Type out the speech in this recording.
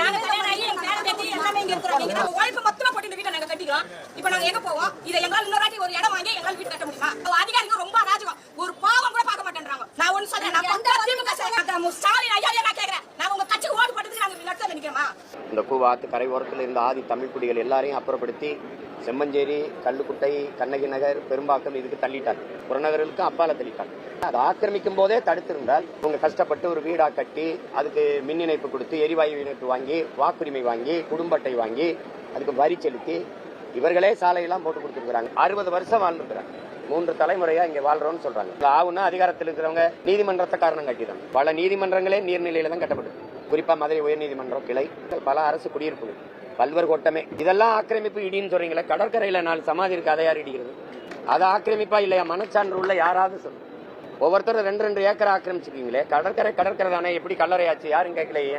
நாங்க கல்யாணம் ஆகி எங்க பேரன் பேத்தி எல்லாமே இங்க இருக்கிறோம். இங்க நாங்க உழைப்பு மொத்தமா போட்டு வீட்டை நாங்க கட்டிக்கிறோம். இப்ப நாங்க எங்க போவோம்? இதை எங்களால் இன்னொரு ஒரு இடம் வாங்கி எங்களால் வீடு கட்ட முடியுமா? அதிகாரிங்க ரொம்ப அராஜகம். ஒரு பாவம் கூட பார்க்க மாட்டேன்றாங்க. நான் ஒண்ணு சொல்றேன். நான் பக்கா திமுக நான் ஸ்டாலின் ஐயா நான் கேக்குறேன். நான் உங்க கட்சி ஓட்டு போட்டதுக்கு நாங்க நடத்த நடுத்தல இந்த கூவாத்து கரை ஓரத்தில் இருந்த ஆதி தமிழ் குடிகள் எல்லாரையும் அப்புறப்படுத்தி செம்மஞ்சேரி கல்லுக்குட்டை கண்ணகி நகர் பெரும்பாக்கம் இதுக்கு தள்ளிட்டாங்க. புறநகர்களுக்கு அப்பால தள்ளிட்டாங்க. அதை ஆக்கிரமிக்கும் போதே தடுத்திருந்தால் இவங்க கஷ்டப்பட்டு ஒரு வீடா கட்டி அதுக்கு மின் இணைப்பு கொடுத்து எரிவாயு இணைப்பு வாங்கி வாக்குரிமை வாங்கி குடும்பத்தை வாங்கி அதுக்கு வரி செலுத்தி இவர்களே சாலையெல்லாம் போட்டு கொடுத்துருக்குறாங்க. அறுபது வருஷம் வாழ்ந்துருக்குறாங்க. மூன்று தலைமுறையா இங்க வாழ்றோம்னு சொல்றாங்க. இங்க ஆவுன்னா அதிகாரத்தில் இருக்கிறவங்க நீதிமன்றத்தை காரணம் கட்டிதான். பல நீதிமன்றங்களே நீர்நிலையில தான் கட்டப்பட்டு குறிப்பா மதுரை உயர்நீதிமன்றம் கிளை பல அரசு குடியிருப்புகள் பல்வர் கோட்டமே. இதெல்லாம் ஆக்கிரமிப்பு இடின்னு சொல்றீங்களே கடற்கரையில நாலு சமாதி இருக்கு அதை யார் இடிக்கிறது? அது ஆக்கிரமிப்பா இல்லையா? மனச்சான்று உள்ள யாராவது சொல்லு. ஒவ்வொருத்தரும் ரெண்டு ரெண்டு ஏக்கர் ஆக்கிரமிச்சிருக்கீங்களே கடற்கரை கடற்கரை தானே எப்படி கல்லறையாச்சு? யாரும் கேட்கலையே.